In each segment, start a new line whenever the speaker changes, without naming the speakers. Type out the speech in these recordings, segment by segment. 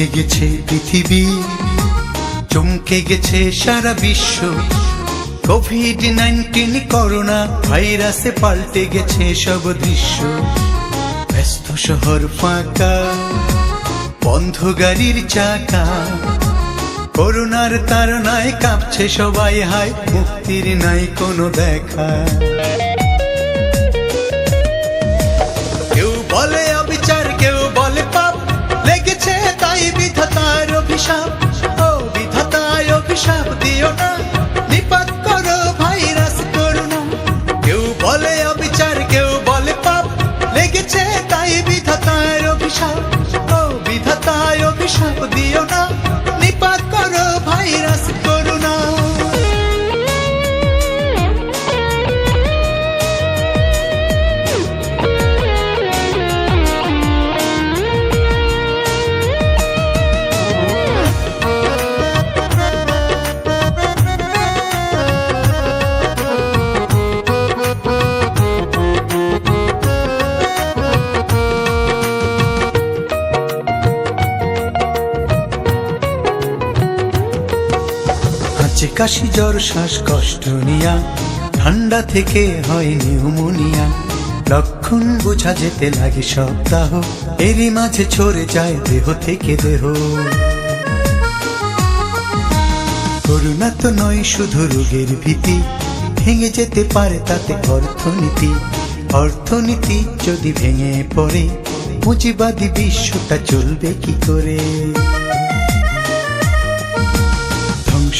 চমকে গেছে পৃথিবী, চমকে গেছে সারা বিশ্ব। কোভিড নাইন্টিন করোনা ভাইরাসে পাল্টে গেছে সব দৃশ্য। ব্যস্ত শহর ফাঁকা, বন্ধ গাড়ির চাকা। করোনার তারনায় কাঁপছে সবাই, হায়, মুক্তির নাই কোনো দেখা। বলে অবিচার কেউ বলে পাপ। লেগেছে তাই বিধাতায় অভিশাপ। বিধাতায় অভিশাপ দিও আছে কাশি জ্বর, শ্বাসকষ্ট নিয়া। ঠান্ডা থেকে হয় নিউমোনিয়া। লক্ষণ বোঝা যেতে লাগে সপ্তাহ। এরই মাঝে ছড়ে যায় দেহ থেকে দেহ। করোনা তো নয় শুধু রোগের ভীতি। ভেঙে যেতে পারে তাতে অর্থনীতি। অর্থনীতি যদি ভেঙে পড়ে, পুঁজিবাদী বিশ্বটা চলবে কি করে?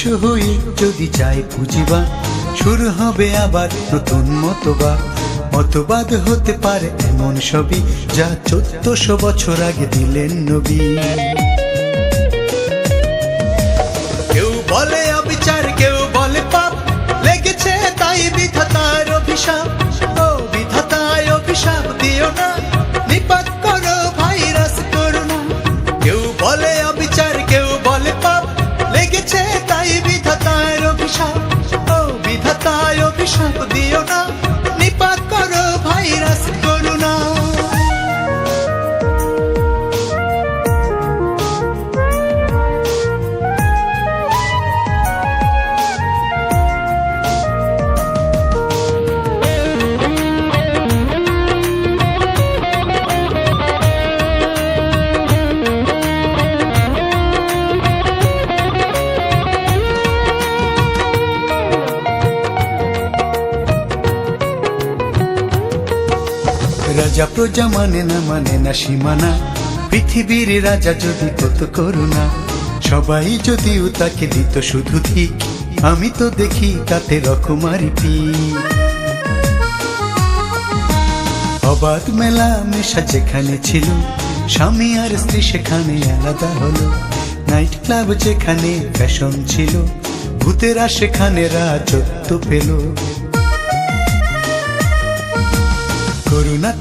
ধ্বংস হয়ে যদি যায় পুঁজিবা শুরু হবে আবার নতুন মতবা। মতবাদ হতে পারে এমন সবই যা চোদ্দশো বছর আগে দিলেন নবী। কেউ বলে অবিচার, কেউ বলে পাপ, লেগেছে তাই বিধাতার অভিশাপ। ও দিও না, নিপাত করো ভাইরাস করোনা কেউ বলে অভিশাপ দিও না। রাজা প্রজা মানে না মানে না সীমানা। পৃথিবীর রাজা যদি কত করুণা, সবাই যদিও তাকে দিত শুধু ঠিক। আমি তো দেখি তাতে রকমারি পি অবাধ মেলা মেশা যেখানে ছিল, স্বামী আর স্ত্রী সেখানে আলাদা হলো। নাইট ক্লাব যেখানে ফ্যাশন ছিল, ভূতেরা সেখানে রাজত্ব পেল। করুণা